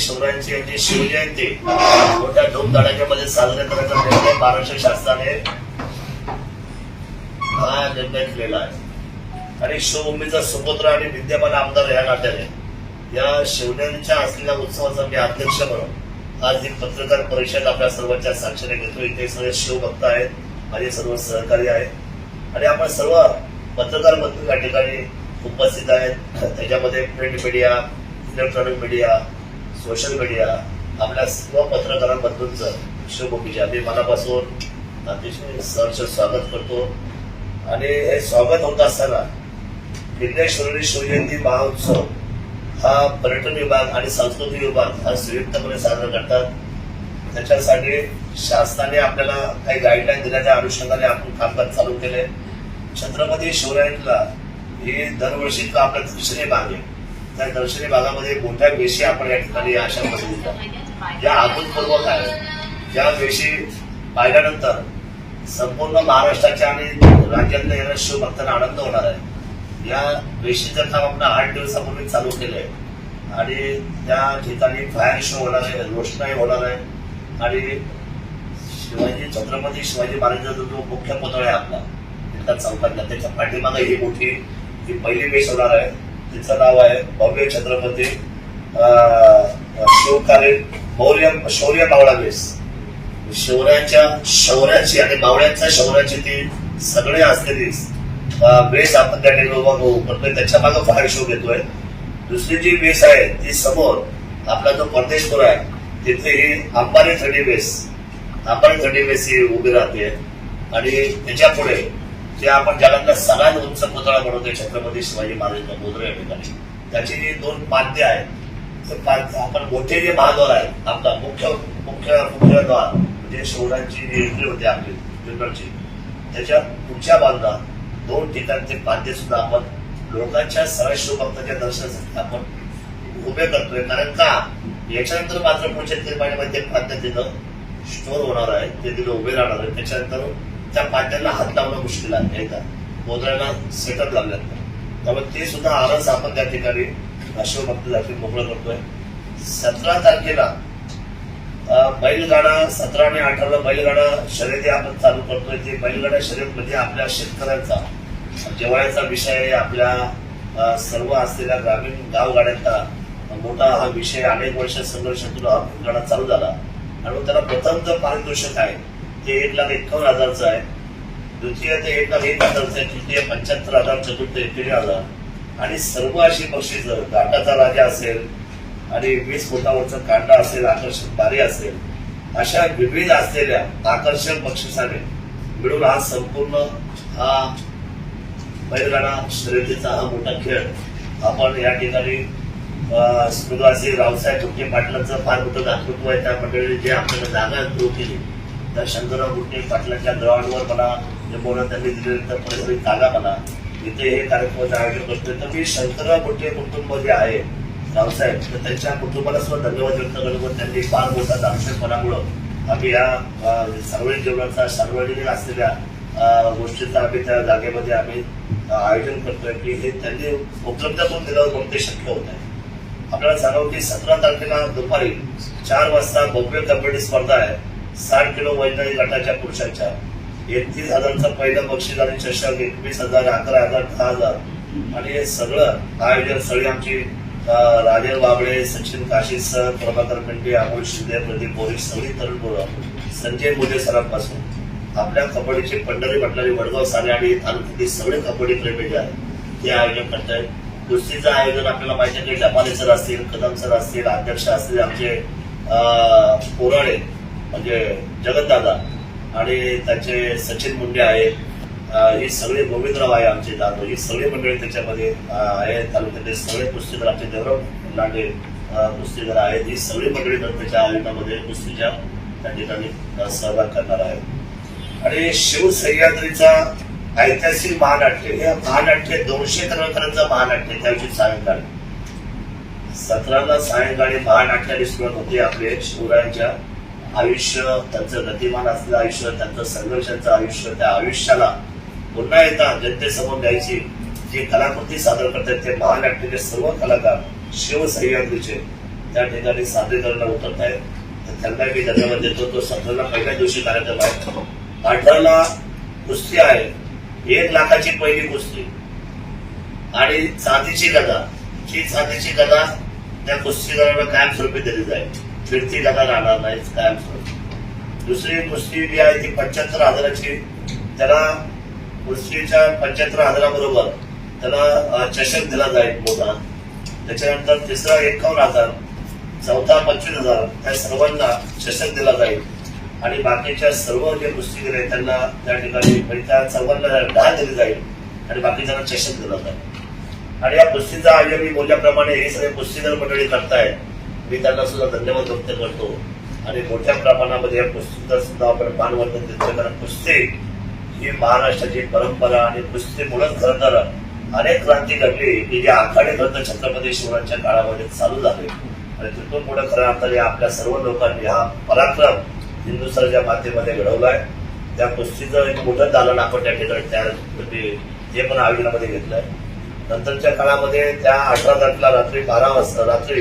शिवरायांची यांची शिवजयंती. मोठ्या धूमधडाक्यामध्ये साजरे करायचा निर्णय महाराष्ट्र शासनाने हा निर्णय केलेला आहे. आणि शिवभूमीचा सुपुत्र आणि विद्यमान आमदार या नात्याने या शिवजयंतीच्या असलेल्या उत्सवाचा मी अध्यक्ष म्हणून आज एक पत्रकार परिषद आपल्या सर्वांच्या साक्षीने घेतो इथे सगळे शिवभक्त आहेत माझे सर्व सहकारी आहेत. आणि आपण सर्व पत्रकार बंधू या ठिकाणी उपस्थित आहेत. त्याच्यामध्ये print media electronic media social media आपल्या सर्व पत्रकारांबद्दलचं बंधूंचं शिवभूमीच्या मी मनापासून अतिशय सहर्ष स्वागत करतो. आणि हे स्वागत होत असताना विद्याश्वरी शिवजयंती महोत्सव हा पर्यटन विभाग आणि सांस्कृतिक विभाग हा संयुक्तपणे साजरा करतात. त्याच्यासाठी शासनाने आपल्याला काही गाईडलाईन दिल्याच्या अनुषंगाने आपण कामकाज चालू केले. छत्रपती शिवरायांना ही दरवर्षी का आपल्या दुसरी भाग आहे त्या दर्शनी भागामध्ये मोठ्या वेशी आपण या ठिकाणी अशा पद्धतीच्या ज्या अभूतपूर्वक आहेत ज्या वेशी पाहिल्यानंतर संपूर्ण महाराष्ट्राच्या आणि राज्यातल्या येणाऱ्या शिवभक्तांना आनंद होणार आहे. या वेशीचं काम आपण आठ दिवसापूर्वी चालू केलंय आणि त्या ठिकाणी फायर शो होणार आहे रोषणाई होणार आहे आणि शिवाजी छत्रपती शिवाजी महाराजांचा जो मुख्य पुतळा आहे आपला एका चौकातला त्याच्या पाठीमागे ही मोठी ही पहिली वेश होणार आहे. तिचं नाव आहे भव्य छत्रपती शिवकालीन मौर्य शौर्य मावळा बेस शौर्याच्या शौर्याची आणि मावळ्यांच्या शौर्याची ती सगळे असलेली बेस आपण त्या ठिकाणी उभा करतोय त्याच्यामागे फार शो घेतोय. दुसरी जी बेस आहे ती समोर आपला जो परदेशपूर आहे तिथे ही Ambani thirty base Ambani thirty base ही उभी राहते. आणि त्याच्या पुढे जे आपण जगातला सगळ्यात उंच पुतळा बनवतोय छत्रपती शिवाजी महाराज गोदरे या ठिकाणी. त्याची जे दोन पाद्य आहेत तर आपण मोठे जे महाद्वार आहे आपला मुख्य मुख्य मुख्य द्वार म्हणजे शिवरायांची जी एंट्री होती आपली जुन्नरची त्याच्या पुढच्या बाजूला दोन ठिकाणचे पाद्य सुद्धा आपण लोकांच्या सरळ शिवभक्ताच्या दर्शनासाठी आपण उभे करतोय. कारण का? याच्यानंतर मात्र पुढच्या तीन महिन्यामध्ये पाद्य तिथं स्टोर होणार आहे ते तिथं उभे राहणार आहे. त्याच्यानंतर त्या पाट्यांना हात लावणं मुश्किल आहे का? गोदऱ्यांना सेटअप लागल्यात. त्यामुळे ते सुद्धा आरस आपण त्या ठिकाणी शिवभक्तासाठी मोकळं करतोय. सतरा तारखेला बैलगाडा सतरा आणि अठराला बैलगाडा शर्यती आपण चालू करतोय. ते बैलगाडा शर्यत म्हणजे आपल्या शेतकऱ्यांचा जेवायचा विषय आपल्या सर्व असलेल्या ग्रामीण गावगाड्यांचा. मोठा हा विषय अनेक वर्ष संघर्षातून हा बैलगाडा चालू झाला. आणि त्याला प्रथम तर पारितोषिक आहे. ते एक लाख एकावन्न हजारचं आहे द्वितीय ते एक लाख एक हजारचं आहे तृतीय पंच्याहत्तर हजार चतुर्थ एप्रिल हजार आणि सर्व अशी पक्षी जर दाटाचा राजा असेल आणि वीस फुटावरचा कांदा असेल आकर्षक बारी असेल अशा विविध असलेल्या आकर्षक बक्षिसाने मिळून हा संपूर्ण हा बैलगाडा शर्यतीचा हा मोठा खेळ. आपण या ठिकाणी अं, रावसाहेब तुमचे पाटलांचं फार मोठं दातृत्व आहे. त्या मंडळी जे आपल्याला जागा सुरू केली त्या शंकरराव गुट्टे पाटलांच्या ग्राउंडवर मला बोलत त्यांनी दिलेलं परिसरी जागा मला इथे हे कार्यक्रमाचं आयोजन करतोय तर मी शंकरराव गुट्टे कुटुंब जे आहे रावसाहेब तर त्यांच्या कुटुंबाला सुद्धा धन्यवाद व्यक्त करतो. त्यांनी फार मोठा दाक्षरपणामुळं आम्ही या सार्वजनिक जीवनाचा सार्वजनिक असलेल्या गोष्टीचा आम्ही त्या जागेमध्ये आम्ही आयोजन करतोय की हे त्यांनी उपलब्ध करून दिल्यावर मग ते शक्य होत आहे. आपल्याला सांगावं की सतरा तारखेला दुपारी चार वाजता भव्य कबड्डी स्पर्धा आहे. साठ किलो वैज्ञानिक गटाच्या पुरुषांच्या. एकतीस हजारचा पहिलं बक्षीस आणि चषक एकवीस हजार अकरा हजार दहा हजार. आणि हे सगळं आयोजन सगळी आमची अं, बाबडे बाबळे सचिन काशी सर प्रभाकर मेंढे अमोल शिंदे प्रदीप बोरी सगळी तरुण पोरं संजय मोजे सरांपासून. आपल्या कबड्डीचे पंढरी म्हटणारी वडगाव साने आणि तालुक्यातील सगळे कबड्डी प्रेमी जे आहेत ते आयोजन करतायत. कुस्तीचं आयोजन आपल्याला माहिती आहे की डबाले सर असतील कदम सर असतील अध्यक्ष असतील आमचे अं, म्हणजे जगतदादा आणि त्याचे सचिन मुंडे आहेत. ही सगळे गोविंदराव आहे आमचे जाधव ही सगळी मंडळी त्याच्यामध्ये आहेत. आहे तालुक्यातले सगळे कुस्तीगर आमचे देवराव लांडे कुस्तीगर आहेत. ही सगळी मंडळी त्याच्या आयोजनामध्ये कुस्तीच्या त्या ठिकाणी सहभाग करणार आहेत. आणि शिवसह्याद्रीचा ऐतिहासिक महानाट्य हे महानाट्य दोनशे कलाकारांचं महानाट्य त्याविषयी सायंकाळी. सतराला सायंकाळी महानाट्याने सुरुवात होते आपले शिवरायांच्या आयुष्य त्यांचं गतिमान असलेलं आयुष्य त्यांचं संघर्षाचं आयुष्य त्या आयुष्याला पुन्हा एकदा जनतेसमोर द्यायची जी कलाकृती सादर करतात ते महानाट्याचे सर्व कलाकार शिवसह्याद्रीचे त्या ठिकाणी सादरीकरणाला उतरत आहेत तर त्यांना मी धन्यवाद देतो. तो सतराला पहिल्या दिवशी कार्यक्रम आहे. अठराला कुस्ती आहे. एक लाखाची पहिली कुस्ती. आणि चांदीची गदा. ही चांदीची गदा त्या कुस्तीदाराला कायमस्वरूपी दिली जाईल. फिरती गदा राहणार नाही? कायमस्वरूपी दुसरी कुस्ती जी आहे ती पंच्याहत्तर हजाराची त्याला कुस्तीच्या पंच्याहत्तर हजाराबरोबर त्याला चषक दिला जाईल मोठा. त्याच्यानंतर तिसरा एकावन्न हजार चौथा पंचवीस हजार त्या सर्वांना चषक दिला जाईल. आणि बाकीच्या सर्व जे कुस्तीगीर आहेत त्यांना त्या ठिकाणी म्हणजे त्या सर्वांना डाळ दिली जाईल. आणि बाकीच्यांना चषक दिला जाईल. आणि या कुस्तीचा आयोजन मी बोलल्याप्रमाणे हे सगळे कुस्तीगीर मंडळी करतायत. मी त्यांना सुद्धा धन्यवाद व्यक्त करतो. आणि मोठ्या प्रमाणामध्ये या कुस्तीचा सुद्धा आपण मानवर्धन देतो कारण कुस्ती ही महाराष्ट्राची परंपरा आणि कुस्तीमुळेच खरं तर अनेक क्रांती घडली. की जे आखाडे ग्रंथ छत्रपती शिवरायांच्या काळामध्ये चालू झाले. आणि तिथून पुढे खरं अर्थाने आपल्या सर्व लोकांनी हा पराक्रम हिंदुस्थानच्या माध्यमामध्ये घडवलाय. त्या कुस्तीचं एक मोठं दालन आपण त्या ठिकाणी तयार म्हणजे ते हे पण आयोजनामध्ये घेतलंय. नंतरच्या काळामध्ये त्या अठरा तारखेला रात्री बारा वाजता रात्री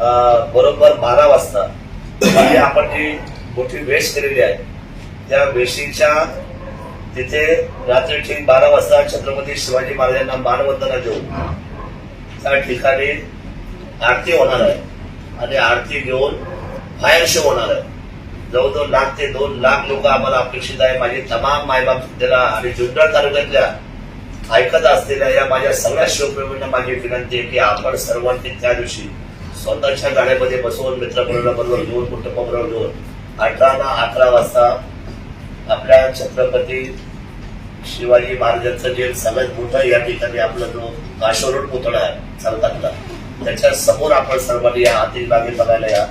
बरोबर बारा वाजता. म्हणजे आपण जी मोठी वेश केलेली आहे त्या वेशीच्या तिथे रात्री ठीक बारा वाजता छत्रपती शिवाजी महाराजांना मानवंदना देऊन त्या ठिकाणी आरती होणार आहे. आणि आरती घेऊन फायर शो होणार आहे. जवळजवळ लाख ते दोन लाख लोक आम्हाला अपेक्षित आहे. माझे तमाम मायबाप सुद्धा आणि जुन्नर तालुक्यातल्या ऐकत असलेल्या या माझ्या सगळ्या शिवप्रेमींना माझी विनंती आहे की आपण सर्वांनी त्या दिवशी स्वतःच्या गाड्यामध्ये बसवून मित्रपरिवाराबरोबर घेऊन कुटुंबाबरोबर घेऊन अठरा ना अकरा वाजता आपल्या छत्रपती शिवाजी महाराजांचं जे सगळ्यात मोठं या ठिकाणी आपला जो काशोरोड पुतळा आहे सरकारला त्याच्यासमोर आपण सर्वांनी या आतिषबागी बघायला या.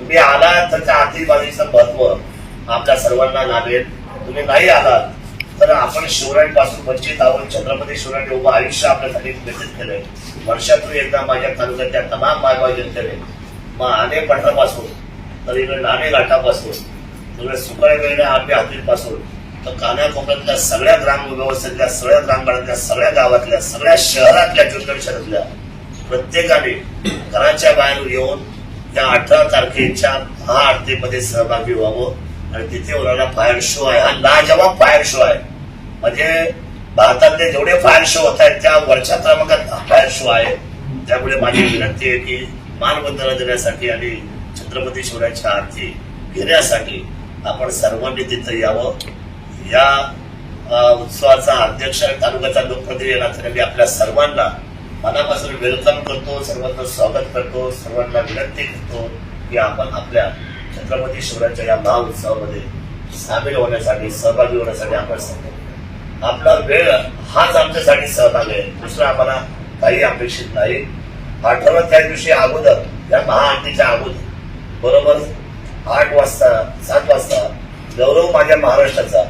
तुम्ही आलात तर त्या आतिषबाजीचं महत्त्व आपल्या सर्वांना लाभेल. तुम्ही नाही आलात तर आपण शिवरायांपासून वंचित आहोत. छत्रपती शिवरायांनी उभं आयुष्य आपल्यासाठी व्यतीत केलंय. वर्षातून एकदा माझ्या तालुक्यातल्या तमाम बायबा जनतेने मग आने पठारापासून तर इकडे नाणे घाटापासून तिकडे सुकाळे वेळेला आंबे हातीपासून तर कान्याकोपऱ्यातल्या सगळ्या ग्राम व्यवस्थेतल्या सगळ्या ग्रामगाड्यातल्या सगळ्या गावातल्या सगळ्या शहरातल्या जुन्नर शहरातल्या प्रत्येकाने घराच्या बाहेर येऊन त्या अठरा तारखेच्या महाआरतीमध्ये सहभागी व्हावं. आणि तिथे होणारा फायर शो आहे. हा लाजवाब फायर शो आहे. म्हणजे भारतातले जेवढे फायर शो होत आहेत त्या वरच्या क्रमांकात हा फायर शो आहे. त्यामुळे माझी विनंती आहे की मानवंदना देण्यासाठी आणि छत्रपती शिवरायांच्या आरती घेण्यासाठी आपण सर्वांनी तिथं यावं. या उत्सवाचा अध्यक्ष आणि तालुक्याचा लोकप्रतिनिधी नात्याने मी आपल्या सर्वांना मनापासून वेलकम करतो सर्वांना स्वागत करतो सर्वांना विनंती करतो की आपण आपल्या छत्रपती शिवरायांच्या या महाउत्सवामध्ये सामील होण्यासाठी सहभागी होण्यासाठी आपण सांगतो. आपला वेळ हाच आमच्यासाठी सहभाग आहे. दुसरं आम्हाला काही अपेक्षित नाही. आठवडा त्या दिवशी अगोदर या महाआरतीच्या अगोदर बरोबर आठ वाजता सात वाजता गौरव माझ्या महाराष्ट्राचा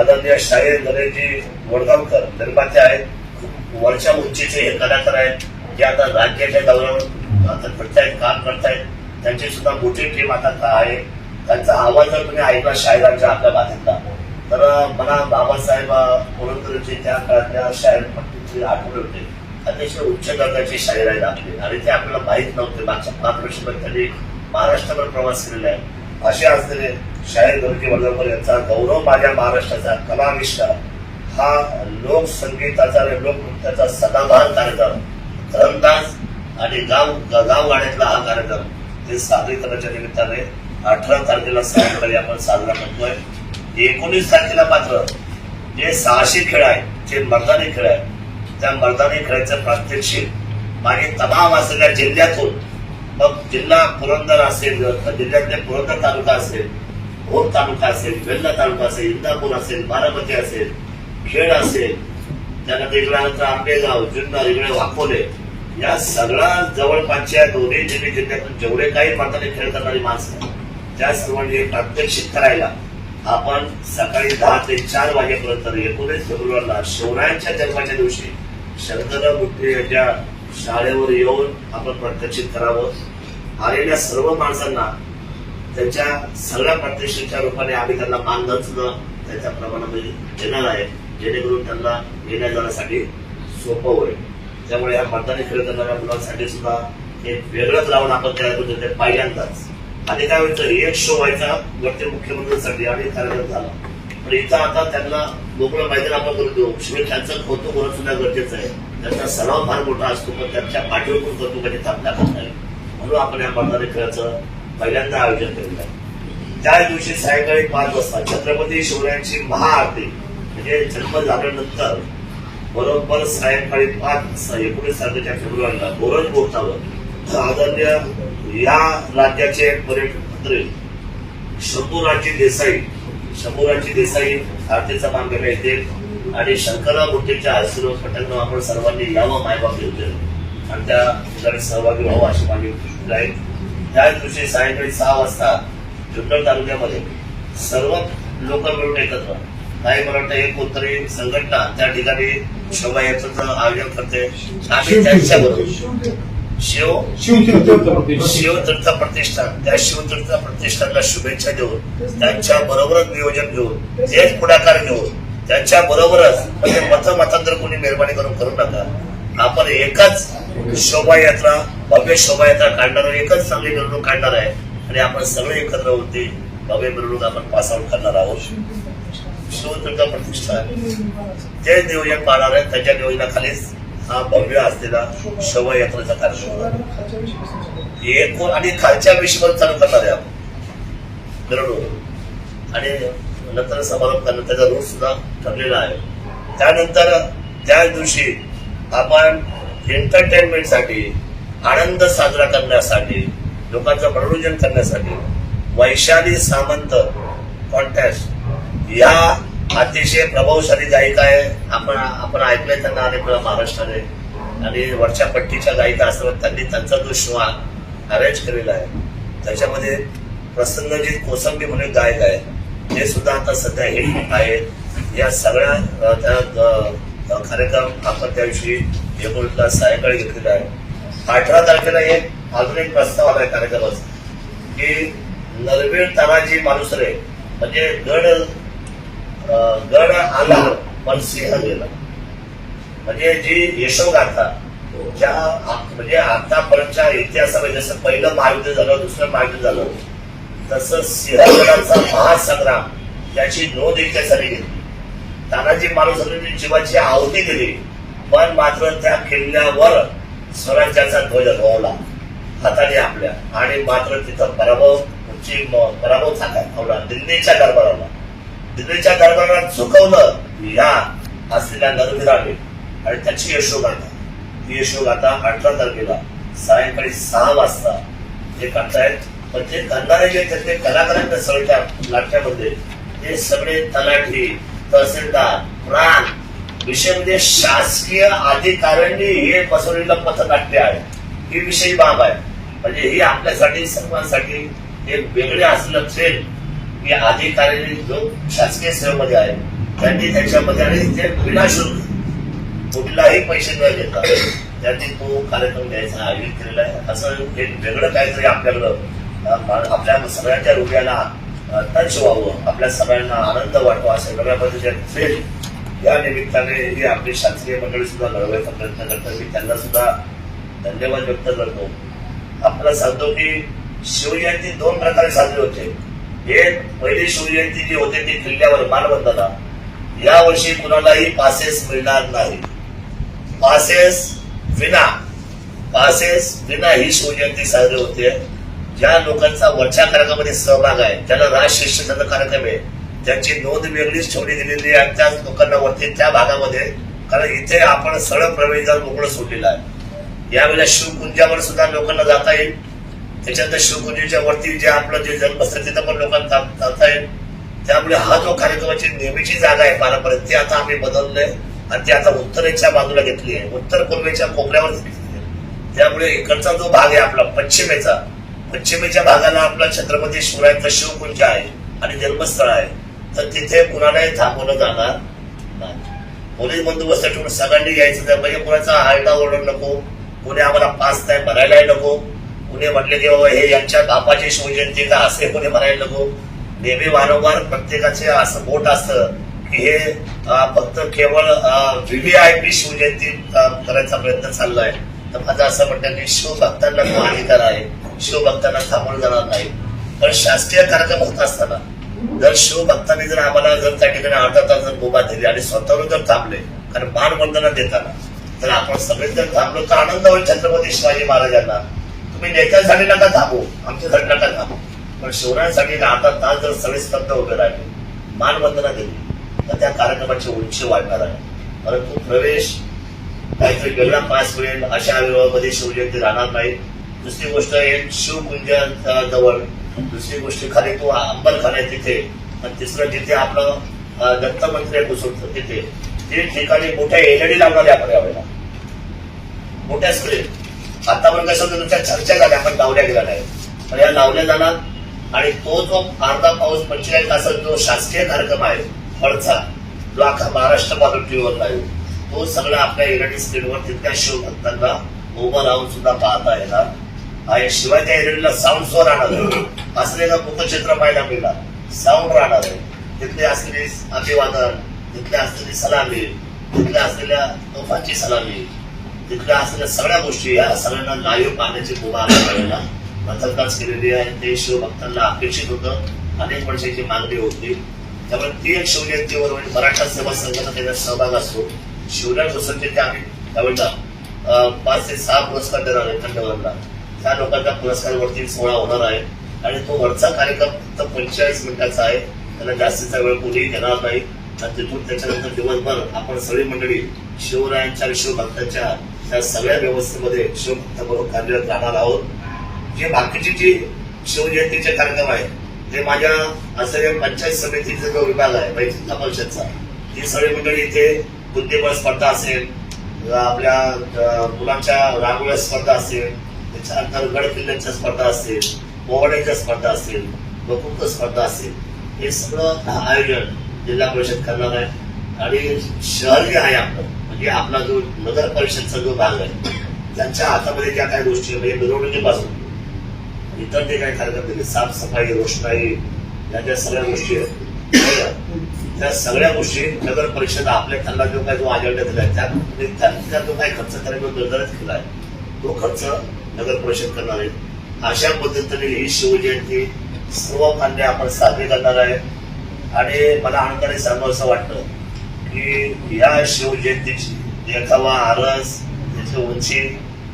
आदरणीय शाहीर गणेशजी वडगावकर निर्माते आहेत वरच्या उंचीचे हे कलाकार आहेत जे आता राज्याच्या दौऱ्यावर आता करतायत काम करतायत. त्यांची सुद्धा मोठी टीम आता का आहे. त्यांचा आवाज जर तुम्ही ऐकला शायरांच्या आपल्या बाजूला तर मला बाबासाहेब पुरंदरचे त्या काळातल्या शायर पट्टीची आठवण होते. अतिशय उच्च दर्जाचे शायर आहेत आपले. आणि ते आपल्याला माहीत नव्हते. मागच्या पाच वर्षभर त्यांनी महाराष्ट्रभर प्रवास केलेला आहे. असे असलेले शाहीर गणकी वल्लभकर यांचा गौरव माझ्या महाराष्ट्राचा कलाविष्कार हा लोकसंगीताचा आणि लोकनृत्याचा सदाबहार कार्यक्रम धरमदास आणि गाव गाव गाण्यातला हा कार्यक्रम म्हणजे ते सादरीकरणाच्या निमित्ताने अठरा तारखेला सायंकाळी आपण साजरा करतोय. एकोणीस तारखेला मात्र जे सहाशे खेळ आहेत जे मर्दानी खेळ आहेत त्या मर्दानी खेळाचं प्रात्यक्षिक मागे तमाम असलेल्या जिल्ह्यातून मग जिल्हा पुरंदर असेल जिल्ह्यातले पुरंदर तालुका असेल भोर तालुका असेल वेल्ला तालुका असेल इंदापूर असेल बारामती असेल खेड असेल त्यानंतर इकडे आंबेगाव जुन्नर इकडे वाकोले या सगळ्या जवळपासच्या दोन्ही जिल्हे जिल्ह्यातून जेवढे काही माताने खेळ करणारी माणसं त्या सर्वांनी प्रात्यक्षिक करायला आपण सकाळी दहा ते चार वाजेपर्यंत एकोणीस फेब्रुवारीला शिवरायांच्या जन्माच्या दिवशी शंकर मुठे यांच्या शाळेवर येऊन आपण प्रात्यक्षिक करावं. आलेल्या सर्व माणसांना त्यांच्या सगळ्या प्रात्यक्षिकच्या रूपाने आम्ही त्यांना मानधन सुद्धा त्याच्या प्रमाणामध्ये देणार आहे जेणेकरून त्यांना येण्या जाण्यासाठी सोपं होईल. त्यामुळे या मतदानी खेळ करणाऱ्या मुलांसाठी सुद्धा एक वेगळंच लावून आपण तयार करतो ते पहिल्यांदाच. आणि काय व्हायचं एक शो व्हायचा वरती मुख्यमंत्र्यांसाठी आणि कार्यक्रम झाला. पण इथं आता त्यांना मोकळं मैदान आपण करतो शिवाय त्यांचं कौतुक होणं सुद्धा गरजेचं आहे. त्यांचा सराव फार मोठा असतो पण त्यांच्या पाठीवर पण कौतुक म्हणजे थांबल्या करत नाही. म्हणून आपण या मतदानी खेळाचं पहिल्यांदा आयोजन केलेलं आहे. त्या दिवशी सायंकाळी पाच वाजता छत्रपती शिवरायांची महाआरती म्हणजे जन्म झाल्यानंतर बरोबर सायंकाळी पाच एकोणीस तारखेच्या फेब्रुवारीला बोरज बोगतावर आदरणीय या राज्याचे पर्यटन मंत्री शंभूराजी देसाई शंभूराजी देसाई आरतीचा मान येते आणि शंकरराव मूर्तीच्या आशीर्वाद पटकन आपण सर्वांनी यावं मायबाप घेतले आणि त्या ठिकाणी सहभागी व्हावं अशी माझी आहे. त्याच दिवशी सायंकाळी सहा वाजता जुन्नर तालुक्यामध्ये सर्व लोक मिळून एकत्र काही मला वाटतं एक कोणतरी संघटना त्या ठिकाणी शोभायात्रेचं आयोजन करते. आम्ही त्यांच्याबरोबर. शिव? शिवतीर्थ प्रतिष्ठान. त्या शिवतीर्थ प्रतिष्ठानला शुभेच्छा देऊन त्यांच्या बरोबरच नियोजन घेऊन तेच पुढाकार घेऊन त्यांच्या बरोबरच म्हणजे मत मतांतर कोणी मेहरबानी करून करू नका. आपण एकच शोभायात्रा भव्य शोभायात्रा काढणार एकच चांगली मिरवणूक काढणार आहे. आणि आपण सगळे एकत्र होते भव्य मिरवणूक आपण पास आउट करणार आहोत. प्रतिष्ठा प्रतिष्ठान. ते नियोजन पाहणार आहे त्याच्या नियोजनाखालीच हा भव्य असलेला शोभायात्रेचा कार्यक्रम एकूण आणि खालच्या विषयावर चालू करणार आहे आपण. आणि नंतर समारोप करणं त्याचा रूट सुद्धा ठरलेला आहे. त्यानंतर त्या दिवशी आपण एंटरटेनमेंटसाठी आनंद साजरा करण्यासाठी लोकांचं मनोरंजन करण्यासाठी वैशाली सामंत कॉन्टॅक्ट या अतिशय प्रभावशाली गायिका आहे. आपण आपण ऐकलंय त्यांना अनेक वेळा महाराष्ट्राने. आणि वरच्या पट्टीच्या गायिका असतात त्यांनी त्यांचा जो श्वास अरेंज केलेला आहे त्याच्यामध्ये प्रसन्नजीत कोसंबी म्हणून गायक आहे. ते सुद्धा आता सध्या हिट आहेत या सगळ्या त्या कार्यक्रम आपण त्याविषयी दिवशी एकोणीसला सायंकाळी घेतलेला आहे. अठरा तारखेला एक अजून एक प्रस्ताव आला आहे कार्यक्रमाचा की नरवीर तानाजी मालुसरे म्हणजे गड गड आला पण सिंह गेला. म्हणजे जी यशोगाथा ज्या म्हणजे आतापर्यंतच्या इतिहासामध्ये जसं पहिलं महायुद्ध झालं दुसरं महायुद्ध झालं तसं सिंहगडाचा महासंग्राम याची नोंद इतिहासाने घेतली तानाजी महाराजांनी जीवाची आहुती दिली पण मात्र त्या किल्ल्यावर स्वराज्याचा ध्वज रोवला हाताने आपल्या. आणि मात्र तिथं पराभव पराभव झाला दिल्लीच्या दरबाराला. दिल्लीच्या दरबारात चुकवलं या असलेल्या नरवीराने आणि त्याची यशोगाथा ही यशोगाथा अठरा तारखेला सायंकाळी सहा वाजता जे करतायत पण ते करणारे जे आहेत, ते कलाकारांच्या सगळ्या नाट्यामध्ये ते सगळे तलाठी तहसीलदार प्राण विषय म्हणजे शासकीय अधिकाऱ्यांनी हे बसवलेलं पथनाट्य आहे. ही विषयी बाब आहे. म्हणजे ही आपल्यासाठी सर्वांसाठी एक वेगळे असलं ट्रेन की अधिकारी जो शासकीय सेवेमध्ये आहे त्यांनी त्याच्यामध्ये आणि ते विनाशुल्क कुठलाही पैसे न घेता त्यांनी तो कार्यक्रम घ्यायचा आयोजित केलेला आहे. असं हे वेगळं काहीतरी आपल्याकडं आपल्या सगळ्यांच्या हृदयाला टच व्हावं आपल्या सगळ्यांना आनंद वाटवा अशा वेगळ्या पद्धतीचे ट्रेन या निमित्ताने ही आपली शासकीय मंडळी सुद्धा लढवायचा प्रयत्न करतात. मी त्यांना सुद्धा धन्यवाद व्यक्त करतो. आपल्याला सांगतो की शिवजयंती दोन प्रकारे साजरी होते. एक पहिली शिवजयंती जी होते ती किल्ल्यावर मानवंदना. या वर्षी कुणालाही पासेस मिळणार नाही. पासेस विना पासेस विना ही शिवजयंती साजरी होते. ज्या लोकांचा वरच्या कार्यक्रमामध्ये सहभाग आहे ज्याला राज शिष्यचा कार्यक्रम आहे त्यांची नोंद वेगळीच ठेवली गेलेली आहे त्याच लोकांना वरती त्या भागामध्ये कारण इथे आपण सरळ प्रवेश जाऊन मोकळं सोडलेला आहे. यावेळेला शिवकुंजावर सुद्धा लोकांना जाता येईल. त्याच्यानंतर शिवकुंजीच्या वरती जे आपलं जे जन्मस्थळ तिथं पण लोकांना जा- जाता येईल. त्यामुळे हा जो कार्यक्रमाची नेहमीची जागा आहे पारंपरिक ती आता आम्ही बदललंय आणि ती आता उत्तरेच्या बाजूला घेतली आहे. उत्तर पूर्वेच्या कोपऱ्यावर आहे. त्यामुळे इकडचा जो भाग आहे आपला पश्चिमेचा पश्चिमेच्या भागाला आपला छत्रपती शिवरायांचं शिवकुंज आहे आणि जन्मस्थळ आहे. तर तिथे कुणालाही थांबवलं जाणार नाही. पोलीस बंदोबस्त ठेवून सगळ्यांनी यायचं तर म्हणजे कुणाचा हायटा ओरडू नको कोणी आम्हाला पास नाही भरायलाही नको. कुणी म्हटले की बाबा हे यांच्या बापाची शिवजयंती का असे कोणी म्हणायला नको. नेहमी वारंवार प्रत्येकाचे असं बोट असतं. की हे फक्त केवळ व्हीव्हीआयपी शिवजयंती करायचा प्रयत्न चाललाय. तर माझं असं म्हणतं की शिवभक्तांना तो अधिकार आहे. शिवभक्तांना थांबवलं जाणार नाही. पण शासकीय कार्यक्रम होत असताना जर शिवभक्तांनी जर आम्हाला जर त्या ठिकाणी अर्धा तास जर बोबा दिली आणि स्वतःवर जर थांबले कारण मानवंदना देताना तर आपण सगळे जर थांबलो तर आनंद होईल छत्रपती शिवाजी महाराजांना. तुम्ही नेत्यांसाठी नका थांबू. आमच्यासाठी नका थांबू. पण शिवरायांसाठी अर्धा तास जर सगळे स्तब्ध उभे राहिले मानवंदना दिली तर त्या कार्यक्रमाची उंची वाढणार आहे. परंतु प्रवेश काहीतरी वेगळा पास होईल अशा विभागामध्ये शिवजयंती राहणार नाही दुसरी गोष्ट एक शिवकुंज जवळ दुसरी गोष्ट खाली तो अंबरखाना आहे तिथे. आणि तिसरं जिथे आपलं अ, दत्त मंदिर आहे तिथे. ते ठिकाणी मोठ्या एलईडी लावणार आहे आपण यावेळेला मोठ्या स्क्रीन आतापर्यंत कसं होतं तुमच्या चर्चा झाल्या आपण लावल्या गेल्या नाही. पण या लावल्या जाणार. आणि तो जो अर्धा पाऊस पंचेचाळीस तासात जो शासकीय कार्यक्रम आहे फळचा जो अख्खा महाराष्ट्रपासून टीव्हीवर लाईव्ह तो सगळा आपल्या एलईडी स्क्रीनवर तिथल्या शिवभक्तांना उभं राहून सुद्धा पाहता येणार. आणि शिवाय त्या एलईडीला साऊंड शो राहणार आहे असलेलं मुखचित्र पाहायला मिळणार. साऊंड राहणार आहे तिथले असलेली अभिवादन तिथले असलेली सलामी तिथल्या असलेल्या तोफांची सलामी तिथल्या असलेल्या सगळ्या गोष्टी या सगळ्यांना लाईव्ह पाहण्याची मुभा आपल्याला पथकाच केलेली आहे ते शिवभक्तांना अपेक्षित होतं. अनेक वर्षाची मागणी होती. त्यामुळे ती एक शिवजयंतीवर म्हणजे मराठा सेवा संघाचा त्याचा सहभाग असतो. शिवराय घोसरचे आम्ही त्यावेळेला पाच ते सहा पुरस्कार देणार आहे खंडवरला त्या लोकांच्या पुरस्कारवरती सोहळा होणार आहे. आणि तो वरचा कार्यक्रम फक्त पंचेचाळीस मिनिटाचा आहे. त्याला जास्तीचा वेळ कोणीही घेणार नाही. आणि तिथून त्याच्यानंतर दिवसभर आपण सगळी मंडळी शिवरायांच्या आणि शिवभक्तांच्या त्या सगळ्या व्यवस्थेमध्ये शिवभक्त बरोबर कार्यरत राहणार आहोत. जे बाकीचे जे शिवजयंतीचे कार्यक्रम आहेत ते माझ्या असं पंचायत समितीचा जो विभाग आहे म्हणजे जिल्हा परिषदचा ती सगळी मंडळी इथे बुद्धिबळ स्पर्धा असेल आपल्या मुलांच्या रांगोळ्या स्पर्धा असेल त्याच्यानंतर गड किल्ल्यांच्या स्पर्धा असतील पोवाड्याच्या स्पर्धा असतील वकुंक स्पर्धा असेल हे सगळं आयोजन जिल्हा परिषद करणार आहे. आणि शहर जे आहे आपलं म्हणजे आपला जो नगर परिषदचा जो भाग आहे त्यांच्या हातामध्ये ज्या काही गोष्टी म्हणजे मिरवणुकीपासून. इतर जे काही कार्यक्रम दिले साफसफाई रोषणाई या ज्या सगळ्या गोष्टी आहेत त्या सगळ्या गोष्टी नगर परिषद आपल्या त्यांना जो काही जो अजेंडा आहे त्या म्हणजे त्यांचा जो काही खर्च करायला निर्धारित केला आहे तो खर्च नगर परिषद करणार आहे. अशा पद्धतीने ही शिवजयंती सर्व मान्य आपण साजरी करणार आहे. आणि मला आनंदाने सांगावं असं वाटतं. की या शिवजयंतीची देखावा आरस त्याची उंची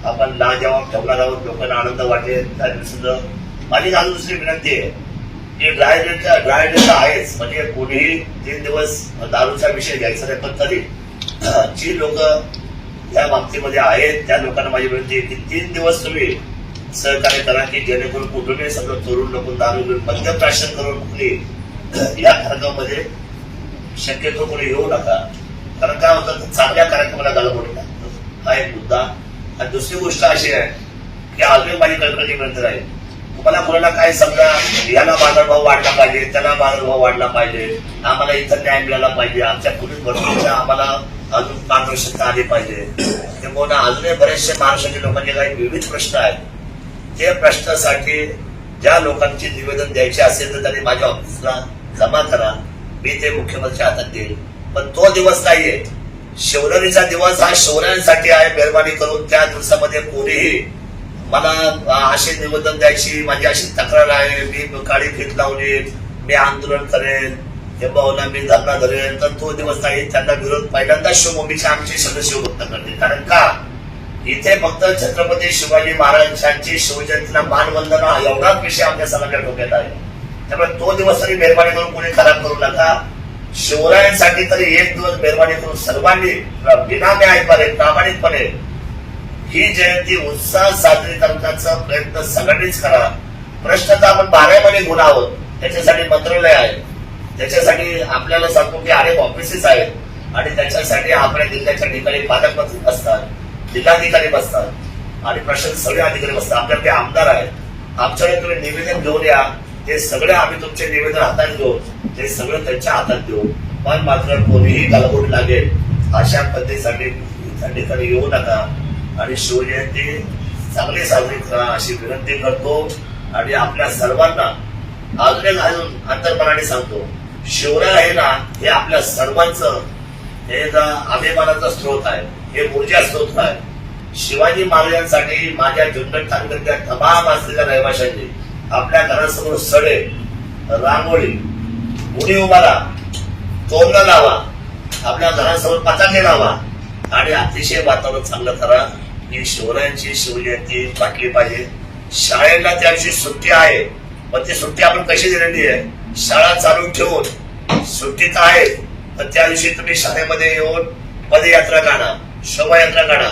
आपण लाजवाब ठेवणार आहोत लोकांना आनंद वाटेल. त्या दिवशी माझी अजून दुसरी विनंती आहे की ड्राय डेटचा ड्राय डेट आहेच म्हणजे कोणीही तीन दिवस दारूचा विषय घ्यायचा नाही पण तरी जी लोक या बाबतीमध्ये आहेत त्या लोकांना माझी विनंती आहे की तीन दिवस तुम्ही सहकार्य करा की जेणेकरून कुठूनही सगळं चोरून नको दारू घेऊन मद्यप्राशन करून कुठली या कार्यक्रमामध्ये शक्यतो कोणी येऊ नका. कारण काय होतं तर चांगल्या कार्यक्रमाला गालबोटी लागतं हा एक मुद्दा. आणि दुसरी गोष्ट अशी आहे की अजून माझी कल्पना विनंती आहे तुम्हाला कोणाला काय समजा याला बाजारभाव वाढला पाहिजे त्याला बाजारभाव वाढला पाहिजे आम्हाला इथं न्याय मिळाला पाहिजे आमच्या पोलीस भरतीच्या आम्हाला अजून पारदर्शकता आली पाहिजे. किंवा अजूनही बरेचसे महाराष्ट्राच्या लोकांचे काही विविध प्रश्न आहेत. ते प्रश्नासाठी ज्या लोकांची निवेदन द्यायचे असेल तर त्यांनी माझ्या ऑफिसला जमा करा. मी ते मुख्यमंत्री हातात देईल. पण तो दिवस नाहीये. शिवरात्रीचा दिवस हा शिवरायांसाठी आहे मेहरबानी करून त्या दिवसामध्ये कोणीही मला असे निवेदन द्यायची माझी अशी तक्रार आहे मी काळी फीत लावली मी आंदोलन करेन किंवा मी धरणा धरेन तर तो दिवस नाही त्यांना विरोध पहिल्यांदा शिवभूमीचे आमचे सदस्य व्यक्त करते कारण का? इथे फक्त छत्रपती शिवाजी महाराजांची शिवजयंतीला मानवंदना एवढाच विषय आमच्या सगळ्या डोक्यात आहे. त्यामुळे तो दिवस तरी मेहरबानी करून कोणी खराब करू नका. शिवरायांसाठी तरी एक दिवस मेहरबानी करून सर्वांनी बिना न्यायपणे प्रामाणिकपणे ही जयंती उत्साह साजरी करण्याचा प्रयत्न सगळ्यांनीच करा. प्रश्न तर आपण बारामध्ये गुण आहोत. त्याच्यासाठी मंत्रालय आहे. त्याच्यासाठी आपल्याला सांगतो की अनेक ऑफिसेस आहेत. आणि त्याच्यासाठी आपल्या जिल्ह्याच्या ठिकाणी पालकमंत्री बसतात जिल्हाधिकारी बसतात. आणि प्रशासन सगळे अधिकारी बसतात. आपल्याकडे आमदार आहेत. आमच्याकडे तुम्ही निवेदन घेऊन या. ते सगळे आम्ही तुमचे निवेदन हातात घेऊ. ते सगळं त्यांच्या हातात देऊ पण मात्र कोणीही गालबोट लागेल अशा पद्धतीसाठी त्या ठिकाणी येऊ नका. आणि शिवजयंती चांगली साजरी करा अशी विनंती करतो. आणि आपल्या सर्वांना अजून घालून अजून अंतर्पणाने सांगतो शिवराय आहे ना हे आपल्या सर्वांचं हे अभिमानाचा स्रोत आहे हे ऊर्जा स्रोत आहे. शिवाजी महाराजांसाठी माझ्या जुन्नर तालुक्यातल्या तमाम असलेल्या रहिवाशांनी आपल्या घरासमोर सडे रांगोळी उडी उभारा तोंड लावा आपल्या घरासमोर पताके लावा. आणि अतिशय वातावरण चांगलं करा. ही शिवरायांची शिवजयंती वाटली पाहिजे. शाळेला त्या दिवशी सुट्टी आहे. पण ती सुट्टी आपण कशी दिलेली आहे? शाळा चालू ठेवून सुट्टी तर आहे. पण त्या दिवशी तुम्ही शाळेमध्ये येऊन पदयात्रा काढा शोभायात्रा काढा.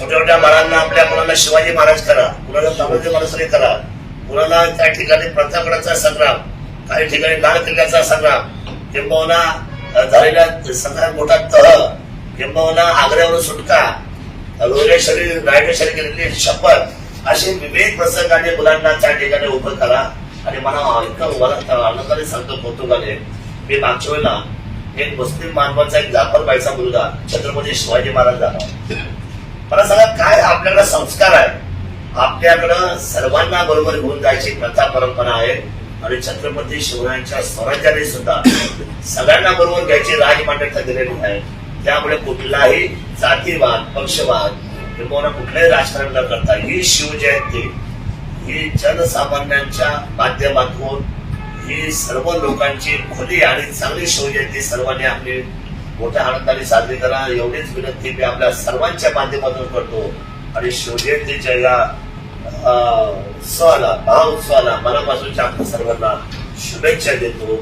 छोट्या छोट्या बाळांना आपल्या मुलांना शिवाजी महाराज करा. कुणाला तानाजी महाराज करा. कुणाला त्या ठिकाणी प्रतापगडाचा संग्राम काही ठिकाणी लाल किल्ल्याचा संग्राम किंबहुना झालेला झालेल्या सगळ्यात मोठा तह किंबहुना आग्र्यावरून सुटका रोलेश्वरी रायडेश्वरी केलेली शपथ असे विविध प्रसंगाने मुलांना त्या ठिकाणी उभं करा. आणि मला इतकं मला आनंदाने सांगतो कौतुकाने मी मागच्या वेळेला एक मुस्लिम मानवाचा एक जाफरबाईचा मुलगा छत्रपती शिवाजी महाराज झाला. मला सांगा काय आपल्याकडे संस्कार आहे? आपल्याकडं सर्वांना बरोबर घेऊन जायची प्रथा परंपरा आहे. आणि छत्रपती शिवरायांच्या स्वराज्याने सुद्धा सगळ्यांना बरोबर घ्यायची राजमान्यता दिलेली आहे. त्यामुळे कुठलाही जातीवाद पक्षवाद किंवा कुठल्याही राजकारण न करता ही शिवजयंती ही जनसामान्यांच्या माध्यमातून ही सर्व लोकांची खुली आणि चांगली शिवजयंती सर्वांनी आपली मोठ्या आनंदाने साजरी करा. एवढीच विनंती मी आपल्या सर्वांच्या माध्यमातून करतो. आणि शिवजयंतीच्या या उत्सवाला महा उत्सवाला मनापासूनच्या आपल्या सर्वांना शुभेच्छा देतो.